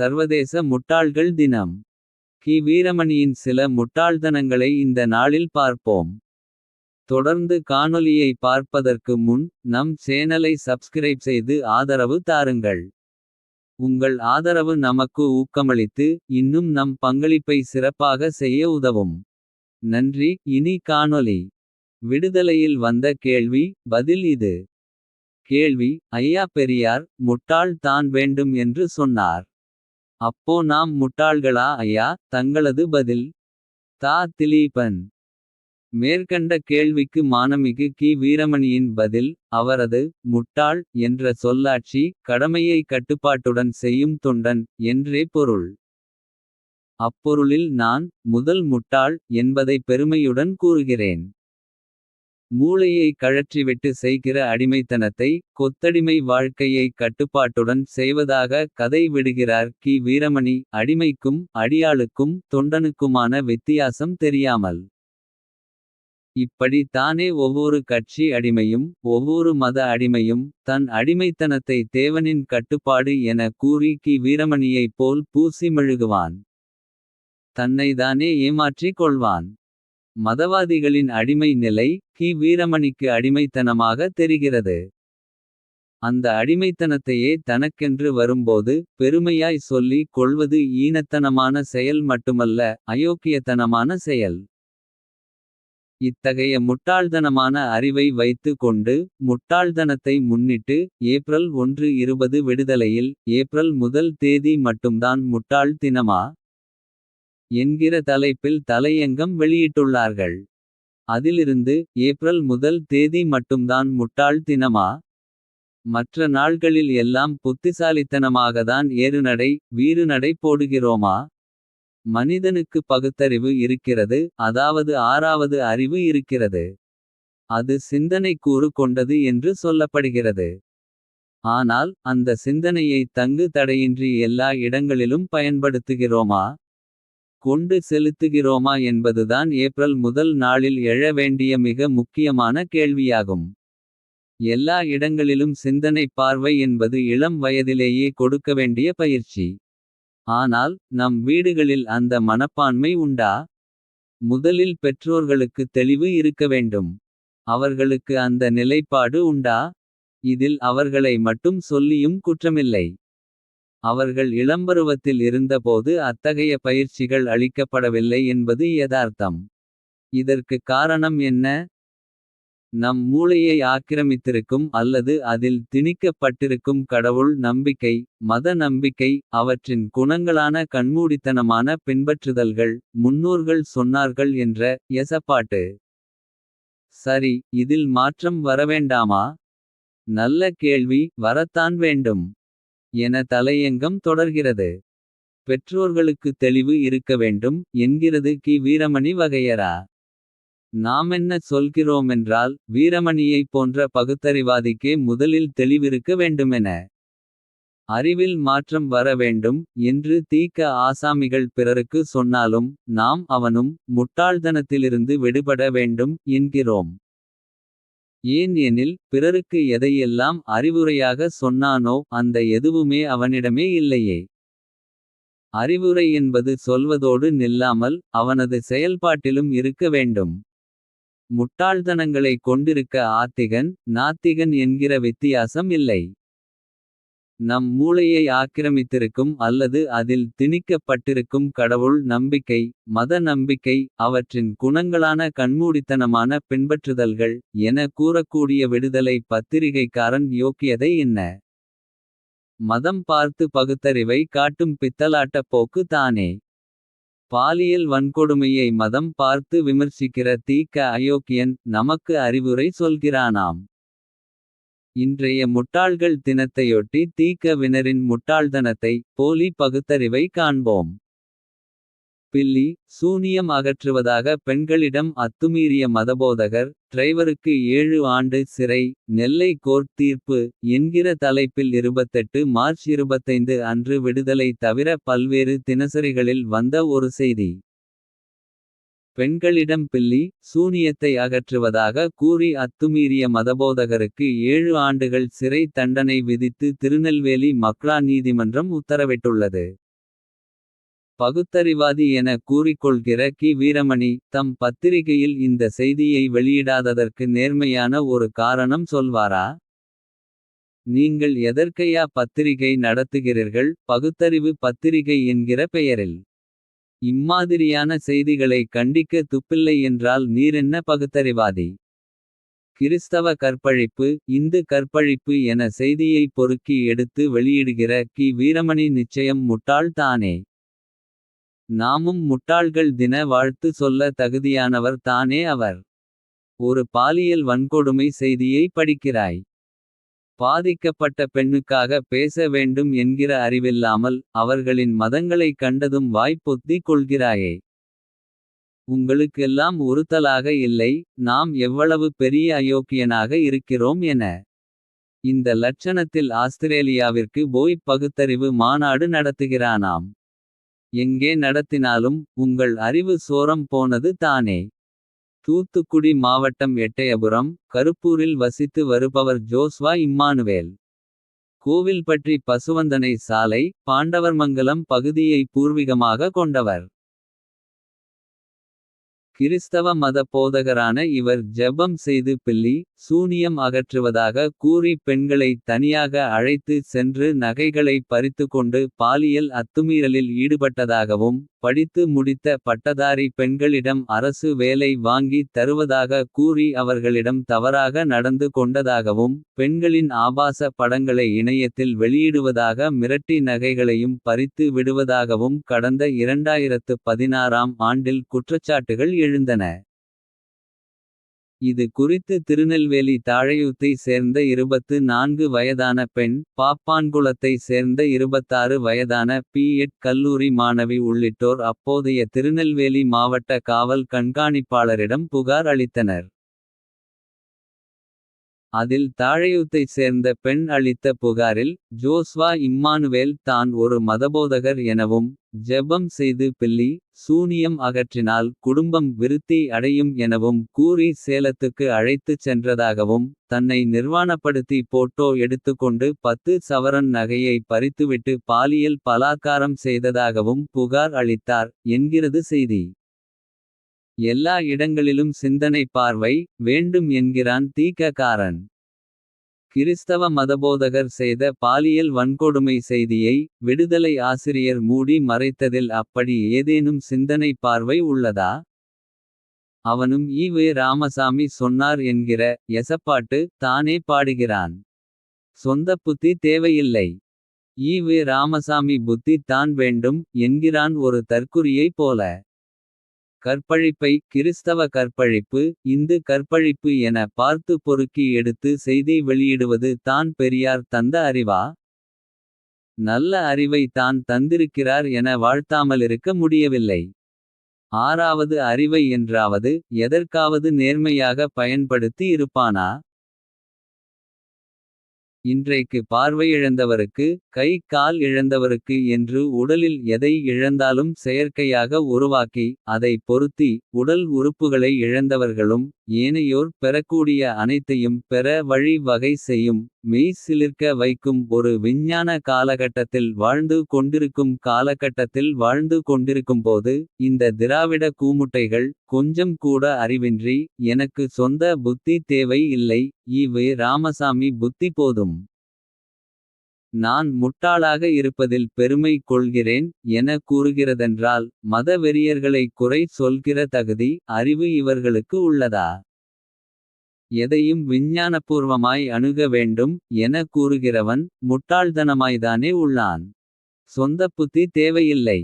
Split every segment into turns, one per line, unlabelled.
சர்வதேச முட்டாள்கள் தினம். கி வீரமணியின் சில முட்டாள்தனங்களை இந்த நாளில் பார்ப்போம். தொடர்ந்து காணொலியை பார்ப்பதற்கு முன் நம் சேனலை சப்ஸ்கிரைப் செய்து ஆதரவு தாருங்கள். உங்கள் ஆதரவு நமக்கு ஊக்கமளித்து இன்னும் நம் பங்களிப்பை சிறப்பாக செய்ய உதவும். நன்றி இனி காணொலி விடுதலையில் வந்த கேள்வி பதில் இது. கேள்வி ஐயா பெரியார் முட்டாள் தான் வேண்டும் என்று சொன்னார். அப்போ நாம் முட்டாள்களா ஐயா தங்களது பதில். தா திலீபன் மேற்கண்ட கேள்விக்கு மானமிகு கி வீரமணியின் பதில். அவரது முட்டாள் என்ற சொல்லாட்சி கடமையை கட்டுப்பாட்டுடன் செய்யும் தொண்டன். என்றே பொருள். அப்பொருளில் நான் முதல் முட்டாள் என்பதை பெருமையுடன் கூறுகிறேன். மூளையை கழற்றிவிட்டு செய்கிற அடிமைத்தனத்தை. கொத்தடிமை வாழ்க்கையை கட்டுப்பாட்டுடன் செய்வதாக கதை விடுகிறார் கி வீரமணி. அடிமைக்கும் அடியாளுக்கும் தொண்டனுக்குமான வித்தியாசம் தெரியாமல். இப்படி தானே ஒவ்வொரு கட்சி அடிமையும். ஒவ்வொரு மத அடிமையும் தன் அடிமைத்தனத்தை தேவனின் கட்டுப்பாடு. என கூறி கி வீரமணியைப் போல் பூசி மெழுகுவான். தன்னைதானே ஏமாற்றிக் கொள்வான். மதவாதிகளின் அடிமை நிலை கி வீரமணிக்கு அடிமைத்தனமாக தெரிகிறது. அந்த அடிமைத்தனத்தையே தனக்கென்று வரும்போது. பெருமையாய் சொல்லிக் கொள்வது ஈனத்தனமான செயல் மட்டுமல்ல. அயோக்கியத்தனமான செயல். இத்தகைய முட்டாள்தனமான அறிவை வைத்து கொண்டு. முட்டாள்தனத்தை முன்னிட்டு ஏப்ரல் ஒன்று இருபது விடுதலையில். ஏப்ரல் முதல் தேதி மட்டும்தான் முட்டாள் தினமா. என்கிற தலைப்பில் தலையங்கம் வெளியிட்டுள்ளார்கள். அதிலிருந்து ஏப்ரல் முதல் தேதி மட்டும்தான் முட்டாள் தினமா. மற்ற நாள்களில் எல்லாம் புத்திசாலித்தனமாகதான் ஏறுநடை. வீறுநடை போடுகிறோமா. மனிதனுக்கு பகுத்தறிவு இருக்கிறது அதாவது ஆறாவது அறிவு இருக்கிறது. அது சிந்தனைக்கூறு கொண்டது என்று சொல்லப்படுகிறது. ஆனால் அந்த சிந்தனையை தங்கு தடையின்றி எல்லா இடங்களிலும் பயன்படுத்துகிறோமா. கொண்டு செலுத்துகிறோமா என்பதுதான் ஏப்ரல் முதல் நாளில் எழ வேண்டிய மிக முக்கியமான கேள்வியாகும். எல்லா இடங்களிலும் சிந்தனை பார்வை என்பது இளம் வயதிலேயே கொடுக்க வேண்டிய பயிற்சி. ஆனால் நம் வீடுகளில் அந்த மனப்பான்மை உண்டா. முதலில் பெற்றோர்களுக்கு தெளிவு இருக்க வேண்டும். அவர்களுக்கு அந்த நிலைப்பாடு உண்டா. இதில் அவர்களை மட்டும் சொல்லியும் குற்றமில்லை. அவர்கள் இளம்பருவத்தில் இருந்தபோது அத்தகைய பயிற்சிகள் அளிக்கப்படவில்லை என்பது யதார்த்தம். இதற்கு காரணம் என்ன. நம் மூளையை ஆக்கிரமித்திருக்கும் அல்லது அதில் திணிக்கப்பட்டிருக்கும் கடவுள் நம்பிக்கை. மத நம்பிக்கை அவற்றின் குணங்களான கண்மூடித்தனமான பின்பற்றுதல்கள். முன்னோர்கள் சொன்னார்கள் என்ற எசப்பாட்டு. சரி இதில் மாற்றம் வரவேண்டாமா. நல்ல கேள்வி வரத்தான் வேண்டும். என தலையங்கம் தொடர்கிறது. பெற்றோர்களுக்கு தெளிவு இருக்க வேண்டும் என்கிறது கி வீரமணி வகையரா நாமென்ன சொல்கிறோமென்றால் வீரமணியைப் போன்ற பகுத்தறிவாதிக்கே முதலில் தெளிவிருக்க வேண்டுமென. அறிவில் மாற்றம் வர வேண்டும் என்று தீக்க ஆசாமிகள் பிறருக்கு சொன்னாலும். நாம் அவனும் முட்டாள்தனத்திலிருந்து விடுபட வேண்டும் என்கிறோம். ஏன் எனில் பிறருக்கு எதையெல்லாம் அறிவுரையாக சொன்னானோ அந்த எதுவுமே அவனிடமே இல்லையே. அறிவுரை என்பது சொல்வதோடு நில்லாமல் அவனது செயல்பாட்டிலும் இருக்க வேண்டும். முட்டாள்தனங்களை கொண்டிருக்க ஆத்திகன் நாத்திகன் என்கிற வித்தியாசம் இல்லை. நம் மூளையை ஆக்கிரமித்திருக்கும் அல்லது அதில் திணிக்கப்பட்டிருக்கும் கடவுள் நம்பிக்கை. மத நம்பிக்கை அவற்றின் குணங்களான கண்மூடித்தனமான பின்பற்றுதல்கள். என கூறக்கூடிய விடுதலை பத்திரிகைக்காரன் யோக்கியதை என்ன. மதம் பார்த்து பகுத்தறிவை காட்டும் பித்தலாட்டப் போக்கு தானே. பாலியல் வன்கொடுமையை மதம் பார்த்து விமர்சிக்கிற தீக்க அயோக்கியன். நமக்கு அறிவுரை சொல்கிறானாம். இன்றைய முட்டாள்கள் தினத்தையொட்டி தீக்க வினரின் முட்டாள்தனத்தை. போலி பகுத்தறிவை காண்போம். பில்லி சூனியம் அகற்றுவதாக பெண்களிடம் அத்துமீறிய மதபோதகர். டிரைவருக்கு ஏழு ஆண்டு சிறை நெல்லை கோர்ட் தீர்ப்பு. என்கிற தலைப்பில் 28 மார்ச் 25 அன்று விடுதலை தவிர பல்வேறு தினசரிகளில் வந்த ஒரு செய்தி. பெண்களிடம் பில்லி சூனியத்தை அகற்றுவதாக கூறி அத்துமீறிய மதபோதகருக்கு ஏழு ஆண்டுகள் சிறை தண்டனை விதித்து திருநெல்வேலி மக்ளா நீதிமன்றம் உத்தரவிட்டுள்ளது. பகுத்தறிவாதி என கூறிக்கொள்கிற கி வீரமணி தம் பத்திரிகையில் இந்த செய்தியை வெளியிடாததற்கு நேர்மையான ஒரு காரணம் சொல்வாரா. நீங்கள் எதற்கையா பத்திரிகை நடத்துகிறீர்கள் பகுத்தறிவு பத்திரிகை என்கிற பெயரில். இம்மாதிரியான செய்திகளை கண்டிக்க துப்பில்லை என்றால் நீரென்ன பகுத்தறிவாதி. கிறிஸ்தவ கற்பழிப்பு இந்து கற்பழிப்பு என செய்தியை பொறுக்கி எடுத்து வெளியிடுகிற கி வீரமணி நிச்சயம் முட்டாள் தானே. நாமும் முட்டாள்கள் தின வாழ்த்து சொல்ல தகுதியானவர் தானே அவர். ஒரு பாலியல் வன்கொடுமை செய்தியை படிக்கிறாய். பாதிக்கப்பட்ட பெண்ணுக்காக பேச வேண்டும் என்கிற அறிவில்லாமல். அவர்களின் மதங்களைக் கண்டதும் வாய்ப்பொத்தி கொள்கிறாயே. உங்களுக்கெல்லாம் உறுத்தலாக இல்லை நாம் எவ்வளவு பெரிய அயோக்கியனாக இருக்கிறோம் என. இந்த லட்சணத்தில் ஆஸ்திரேலியாவிற்கு போய்ப் பகுத்தறிவு மாநாடு நடத்துகிறானாம். எங்கே நடத்தினாலும் உங்கள் அறிவு சோரம் போனது தானே. தூத்துக்குடி மாவட்டம் எட்டயபுரம் கருப்பூரில் வசித்து வருபவர் ஜோஸ்வா இம்மானுவேல். கோவில்பற்றி பசுவந்தனை சாலை பாண்டவர்மங்கலம் பகுதியை பூர்வீகமாக கொண்டவர். கிறிஸ்தவ மத போதகரான இவர் ஜெபம் செய்து பில்லி. சூனியம் அகற்றுவதாக கூறி பெண்களை தனியாக அழைத்து சென்று நகைகளை பறித்துக்கொண்டு பாலியல் அத்துமீறலில் ஈடுபட்டதாகவும். படித்து முடித்த பட்டதாரி பெண்களிடம் அரசு வேலை வாங்கி தருவதாக கூறி அவர்களிடம் தவறாக நடந்து கொண்டதாகவும். பெண்களின் ஆபாச படங்களை இணையத்தில் வெளியிடுவதாக மிரட்டி நகைகளையும் பறித்து விடுவதாகவும் கடந்த 2016ஆம் ஆண்டில் குற்றச்சாட்டுகள் எழுந்தன. இது குறித்து திருநெல்வேலி தாழையூத்தை சேர்ந்த 24 வயதான பெண். பாப்பான்குளத்தை சேர்ந்த 26 வயதான பி. எட். கல்லூரி மாணவி உள்ளிட்டோர் அப்போதைய திருநெல்வேலி மாவட்ட காவல் கண்காணிப்பாளரிடம் புகார் அளித்தனர். அதில் தாழையூத்தைச் சேர்ந்த பெண் அளித்த புகாரில். ஜோஸ்வா இம்மானுவேல் தான் ஒரு மதபோதகர் எனவும். ஜெபம் செய்து பில்லி சூனியம் அகற்றினால் குடும்பம் விருத்தி அடையும் எனவும் கூறி சேலத்துக்கு அழைத்துச் சென்றதாகவும். தன்னை நிர்வாணப்படுத்தி போட்டோ எடுத்துக்கொண்டு பத்து சவரன் நகையை பறித்துவிட்டு பாலியல் பலாத்காரம் செய்ததாகவும் புகார் அளித்தார் என்கிறது செய்தி. எல்லா இடங்களிலும் சிந்தனை பார்வை வேண்டும் என்கிறான் தீக்ககாரன் கிறிஸ்தவ மதபோதகர் செய்த பாலியல் வன்கொடுமை செய்தியை. விடுதலை ஆசிரியர் மூடி மறைத்ததில் அப்படி ஏதேனும் சிந்தனை பார்வை உள்ளதா. அவனும் ஈ. ராமசாமி சொன்னார் என்கிற எசப்பாட்டு தானே பாடுகிறான். சொந்தப் புத்தி தேவையில்லை. ஈ. ராமசாமி புத்தி தான் வேண்டும் என்கிறான் ஒரு தற்குறியை போல. கற்பழிப்பை கிறிஸ்தவ கற்பழிப்பு இந்து கற்பழிப்பு என பார்த்து பொறுக்கி எடுத்து செய்தி வெளியிடுவது தான் பெரியார் தந்த அறிவா. நல்ல அறிவை தான் தந்திருக்கிறார் என வாழ்த்தாமலிருக்க முடியவில்லை. ஆறாவது அறிவை என்றாவது எதற்காவது நேர்மையாக பயன்படுத்தி இருப்பானா. இன்றைக்கு பார்வை இழந்தவருக்கு கை கால் இழந்தவருக்கு என்று உடலில் எதை இழந்தாலும் செயற்கையாக உருவாக்கி. அதை பொருத்தி உடல் உறுப்புகளை இழந்தவர்களும். ஏனையோர் பெறக்கூடிய அனைத்தையும் பெற வழி வகை செய்யும். மெய் சிலிர்க்க வைக்கும் ஒரு விஞ்ஞான காலகட்டத்தில் வாழ்ந்து கொண்டிருக்கும் காலகட்டத்தில் வாழ்ந்து கொண்டிருக்கும்போது. இந்த திராவிட கூமுட்டைகள் கொஞ்சம் கூட அறிவின்றி. எனக்கு சொந்த புத்தி தேவை இல்லை இவ் ராமசாமி புத்தி போதும். நான் முட்டாளாக இருப்பதில் பெருமை கொள்கிறேன். என கூறுகிறதென்றால் மதவெறியர்களை குறை சொல்கிற தகுதி. அறிவு இவர்களுக்கு உள்ளதா. எதையும் விஞ்ஞானபூர்வமாய் அணுக வேண்டும். என கூறுகிறவன் முட்டாள்தனமாய்தானே உள்ளான். சொந்தப் புத்தி தேவையில்லை.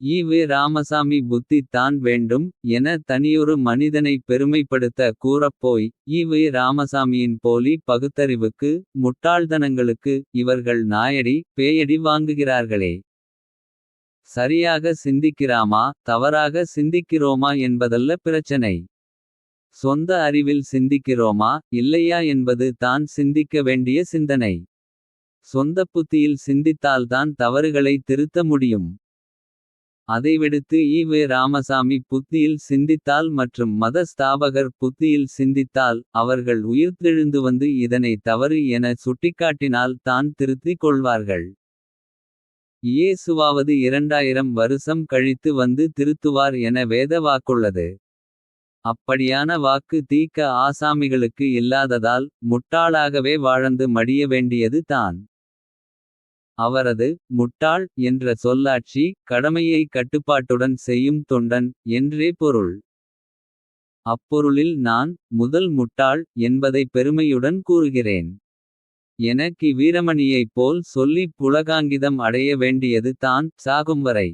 ஈவே ராமசாமி புத்தி தான் வேண்டும். என தனியொரு மனிதனை பெருமைப்படுத்த கூறப்போய். ஈ. ராமசாமியின் போலி பகுத்தறிவுக்கு. முட்டாள்தனங்களுக்கு இவர்கள் நாயடி பேயடி வாங்குகிறார்களே. சரியாக சிந்திக்கிறாமா தவறாக சிந்திக்கிறோமா என்பதல்ல பிரச்சனை. சொந்த அறிவில் சிந்திக்கிறோமா இல்லையா என்பது தான் சிந்திக்க வேண்டிய சிந்தனை. சொந்தப் புத்தியில் சிந்தித்தால்தான் தவறுகளை திருத்த முடியும். அதைவிடுத்து ஈவே ராமசாமி புத்தியில் சிந்தித்தால் மற்றும் மத ஸ்தாபகர் புத்தியில் சிந்தித்தால். அவர்கள் உயிர்த்தெழுந்து வந்து இதனை தவறு என சுட்டிக்காட்டினால் தான் திருத்திக் கொள்வார்கள். இயேசுவாவது இரண்டாயிரம் வருஷம் கழித்து வந்து திருத்துவார் என வேத வாக்குள்ளது. அப்படியான வாக்கு தீக்க ஆசாமிகளுக்கு இல்லாததால். முட்டாளாகவே வாழ்ந்து மடிய வேண்டியது தான். அவரது முட்டாள் என்ற சொல்லாட்சி. கடமையை கட்டுப்பாட்டுடன் செய்யும் தொண்டன் என்றே பொருள். அப்பொருளில் நான் முதல் முட்டாள் என்பதை பெருமையுடன் கூறுகிறேன். எனக்கி வீரமணியைப் போல் சொல்லிப் புலகாங்கிதம் அடைய வேண்டியது தான் சாகும்வரை.